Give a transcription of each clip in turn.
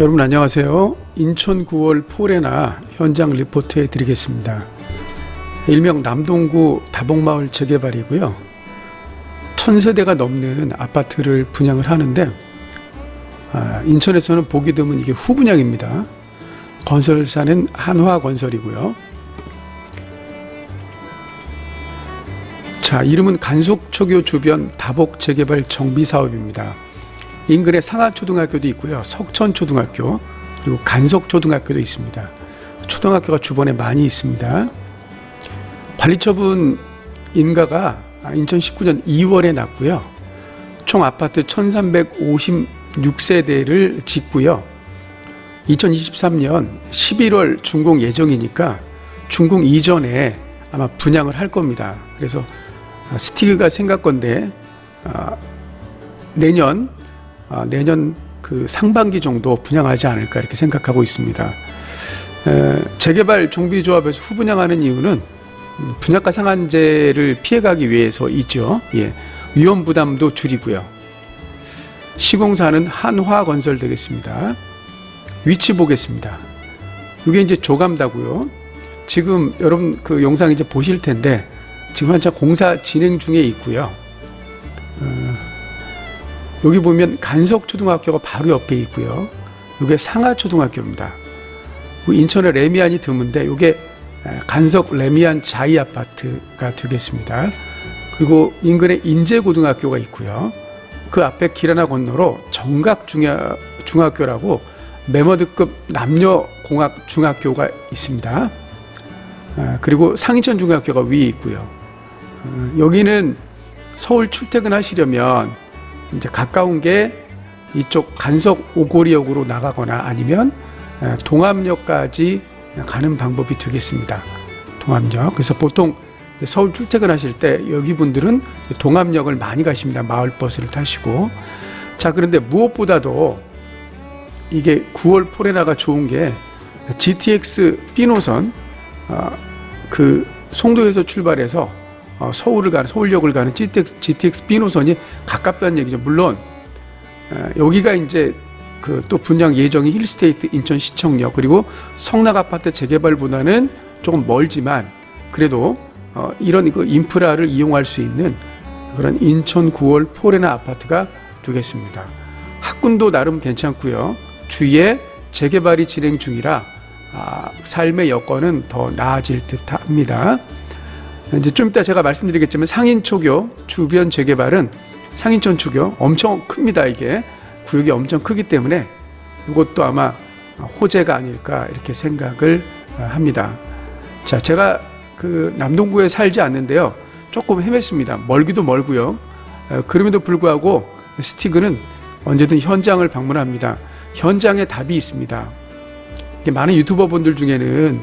여러분 안녕하세요. 인천 9월 포레나 현장 리포트 해 드리겠습니다. 일명 남동구 다복마을 재개발이고요. 천세대가 넘는 아파트를 분양을 하는데 아, 인천에서는 보기 드문 이게 후분양입니다. 건설사는 한화건설이고요. 자, 이름은 간속초교 주변 다복 재개발 정비 사업입니다. 인근에 상하초등학교도 있고요. 석천초등학교 그리고 간석초등학교도 있습니다. 초등학교가 주변에 많이 있습니다. 관리처분 인가가 2019년 2월에 났고요. 총 아파트 1356세대를 짓고요. 2023년 11월 준공 예정이니까 준공 이전에 아마 분양을 할 겁니다. 그래서 스티그가 생각건데 아, 내년 아, 내년 그 상반기 정도 분양하지 않을까 이렇게 생각하고 있습니다. 에, 재개발 종비조합에서 후분양하는 이유는 음, 분양가 상한제를 피해가기 위해서 있죠. 예. 위험 부담도 줄이고요. 시공사는 한화 건설 되겠습니다. 위치 보겠습니다. 이게 이제 조감다고요. 지금 여러분 그 영상 이제 보실 텐데 지금 한참 공사 진행 중에 있고요. 어, 여기 보면 간석초등학교가 바로 옆에 있고요. 이게 상하초등학교입니다. 그 인천의 레미안이 드문데 이게 간석 레미안 자이 아파트가 되겠습니다. 그리고 인근에 인제고등학교가 있고요. 그 앞에 길 하나 건너로 정각 중학교라고 메머드급 남녀 공학 중학교가 있습니다. 아, 그리고 상인천 중학교가 위에 있고요. 어, 여기는 서울 출퇴근하시려면 이제 가까운 게 이쪽 간석 오고리역으로 나가거나 아니면 동암역까지 가는 방법이 되겠습니다. 동암역. 그래서 보통 서울 출퇴근하실 때 여기 분들은 동암역을 많이 가십니다. 마을 버스를 타시고. 자 그런데 무엇보다도 이게 9월 포레나가 좋은 게 GTX B 노선 어, 그 송도에서 출발해서 어, 서울을 가는 서울역을 가는 GTX, GTX B 노선이 가깝다는 얘기죠. 물론 어, 여기가 이제 그 또 분양 예정이 힐스테이트 인천 시청역 그리고 성락 아파트 재개발보다는 조금 멀지만 그래도 어, 이런 그 인프라를 이용할 수 있는 그런 인천 9월 포레나 아파트가 되겠습니다. 학군도 나름 괜찮고요. 주위에 재개발이 진행 중이라 아, 삶의 여건은 더 나아질 듯합니다. 이제 좀 이따 제가 말씀드리겠지만 상인초교 주변 재개발은 상인천 초교 엄청 큽니다 이게 구역이 엄청 크기 때문에 이것도 아마 호재가 아닐까 이렇게 생각을 합니다. 자 제가 그 남동구에 살지 않는데요 조금 헤맸습니다. 멀기도 멀고요. 어, 그럼에도 불구하고 스티그는 언제든 현장을 방문합니다. 현장에 답이 있습니다. 많은 유튜버 분들 중에는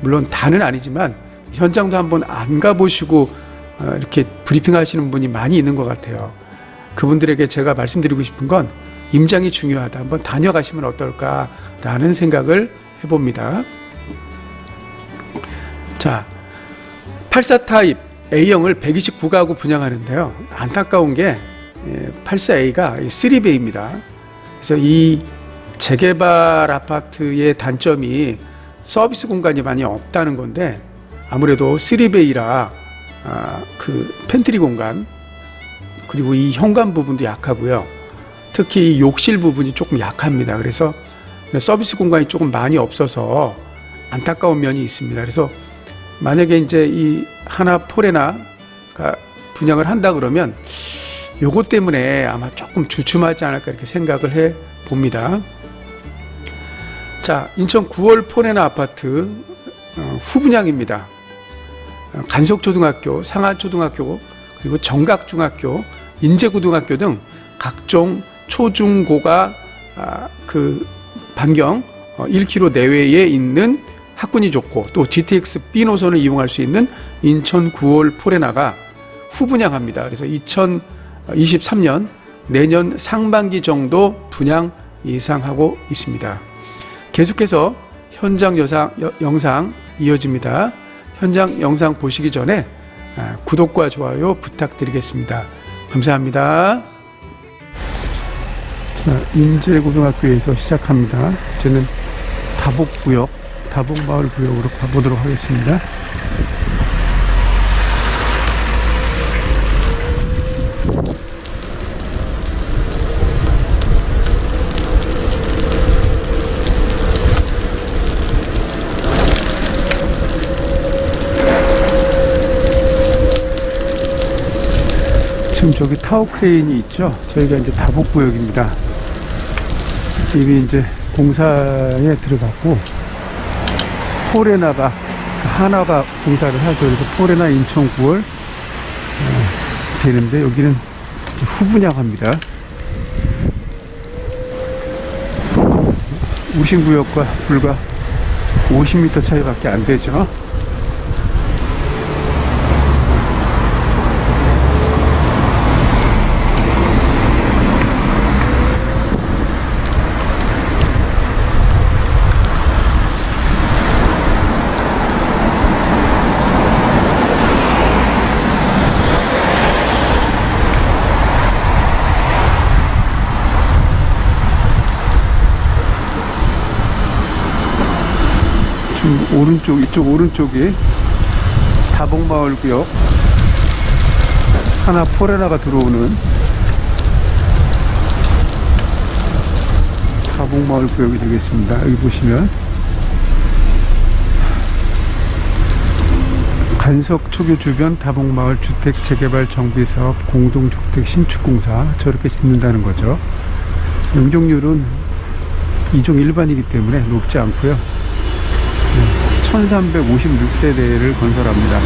물론 다는 아니지만 현장도 한번 안 가보시고 어, 이렇게 브리핑 하시는 분이 많이 있는 것 같아요. 그분들에게 제가 말씀드리고 싶은 건 임장이 중요하다. 한번 다녀가시면 어떨까라는 생각을 해봅니다. 자, 84 타입 A형을 129가구 분양하는데요. 안타까운 게 84A가 3베이입니다. 그래서 이 재개발 아파트의 단점이 서비스 공간이 많이 없다는 건데 아무래도 3베이라 아, 그 팬트리 공간 그리고 이 현관 부분도 약하고요. 특히 이 욕실 부분이 조금 약합니다. 그래서 서비스 공간이 조금 많이 없어서 안타까운 면이 있습니다. 그래서 만약에 이제 이 하나 포레나가 분양을 한다 그러면 요것 때문에 아마 조금 주춤하지 않을까 이렇게 생각을 해 봅니다. 자, 인천 9월 포레나 아파트 어, 후분양입니다. 어, 간석초등학교, 상하초등학교, 그리고 정각중학교, 인제고등학교 등 각종 초중고가 아, 그 반경 1km 내외에 있는 학군이 좋고 또 GTX B 노선을 이용할 수 있는 인천 9월 포레나가 후분양합니다. 그래서 2023년 내년 상반기 정도 분양 예상하고 있습니다. 계속해서 현장 여상, 영상 이어집니다. 현장 영상 보시기 전에 아, 구독과 좋아요 부탁드리겠습니다. 감사합니다. 자, 인제고등학교에서 시작합니다. 이제는 다복구역, 다복마을 구역으로 가보도록 하겠습니다. 지금 저기 타워 크레인이 있죠. 저희가 이제 다복구역입니다. 이미 이제 공사에 들어갔고 포레나가 하나가 공사를 하죠. 그래서 포레나 인천 9월 되는데 여기는 후분양합니다. 우신구역과 불과 50m 차이밖에 안 되죠. 지금 오른쪽 이쪽 오른쪽이 다복마을 구역 하나 포레나가 들어오는 다복마을 구역이 되겠습니다. 여기 보시면 간석 초교 주변 다복마을 주택 재개발 정비 사업 공동주택 신축공사 저렇게 짓는다는 거죠. 용적률은 이종 일반이기 때문에 높지 않고요. 1356세대를 건설합니다.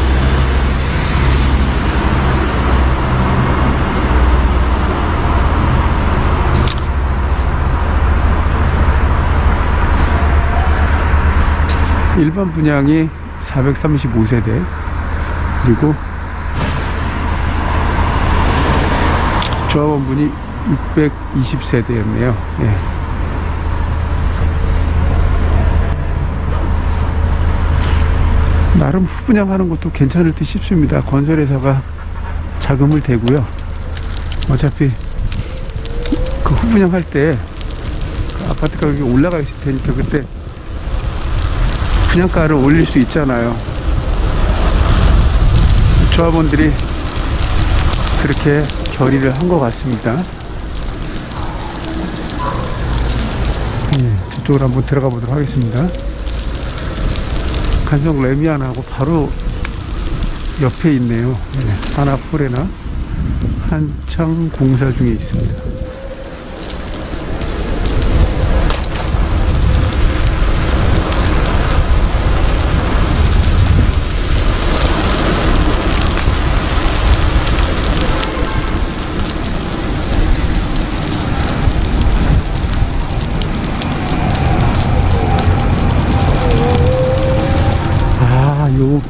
일반 분양이 435세대 그리고 조합원분이 620세대였네요. 예. 나름 후분양하는 것도 괜찮을 듯 싶습니다. 건설회사가 자금을 대고요. 어차피 그 후분양할 때그 아파트 가격이 올라가 있을 테니까 그때 분양가를 올릴 수 있잖아요. 조합원들이 그렇게 결의를 한 것 같습니다. 예, 저쪽으로 한번 들어가 보도록 하겠습니다. 간성 레미안하고 바로 옆에 있네요. 네, 하나포레나 한창 공사 중에 있습니다.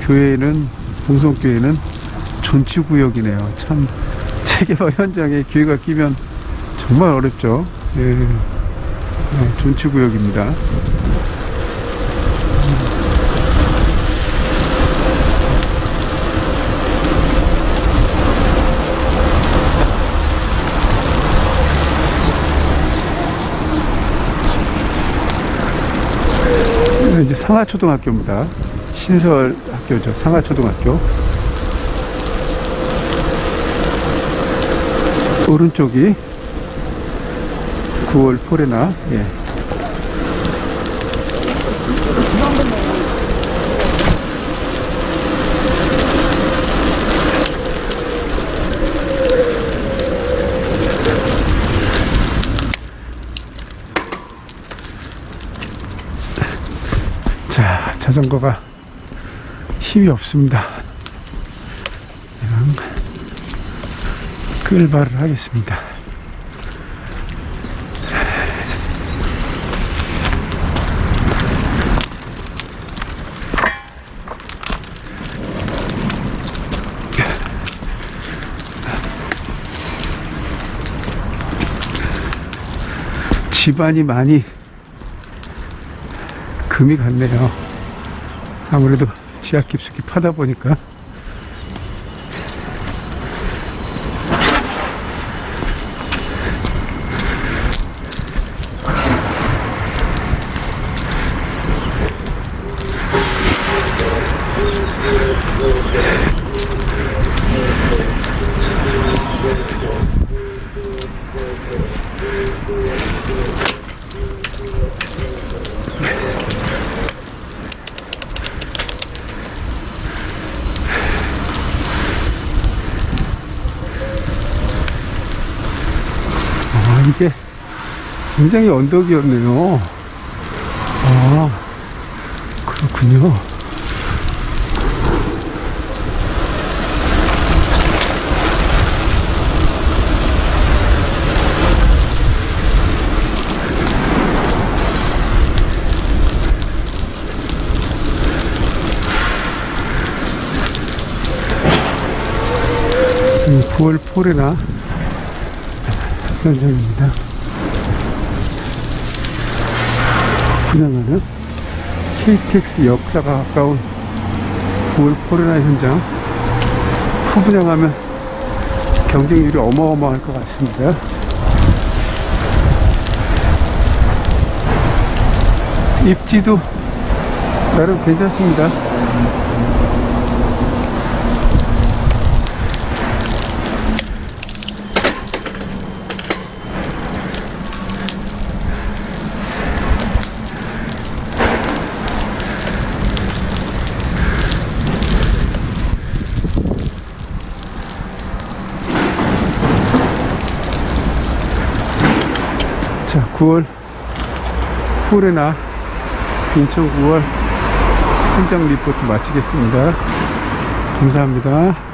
교회는, 동성교회는 존치구역이네요. 참, 재개발 현장에 교회가 끼면 정말 어렵죠. 예. 네, 존치구역입니다. 이제 상하초등학교입니다. 신설 학교죠. 상하초등학교. 오른쪽이 9월 포레나. 예. 자, 자전거가 힘이 없습니다. 그냥 끌발을 하겠습니다. 집안이 많이 금이 갔네요. 아무래도 지하 깊숙이 파다 보니까 굉장히 언덕이었네요. 아, 그렇군요. 이 9월 폴에나 현장입니다. 분양하는 KTX 역사가 가까운 9월 폴에나 현장. 후분양하면 경쟁률이 어마어마할 것 같습니다. 입지도 나름 괜찮습니다. 자, 9월 폴에나 인천 9월 현장 리포트 마치겠습니다. 감사합니다.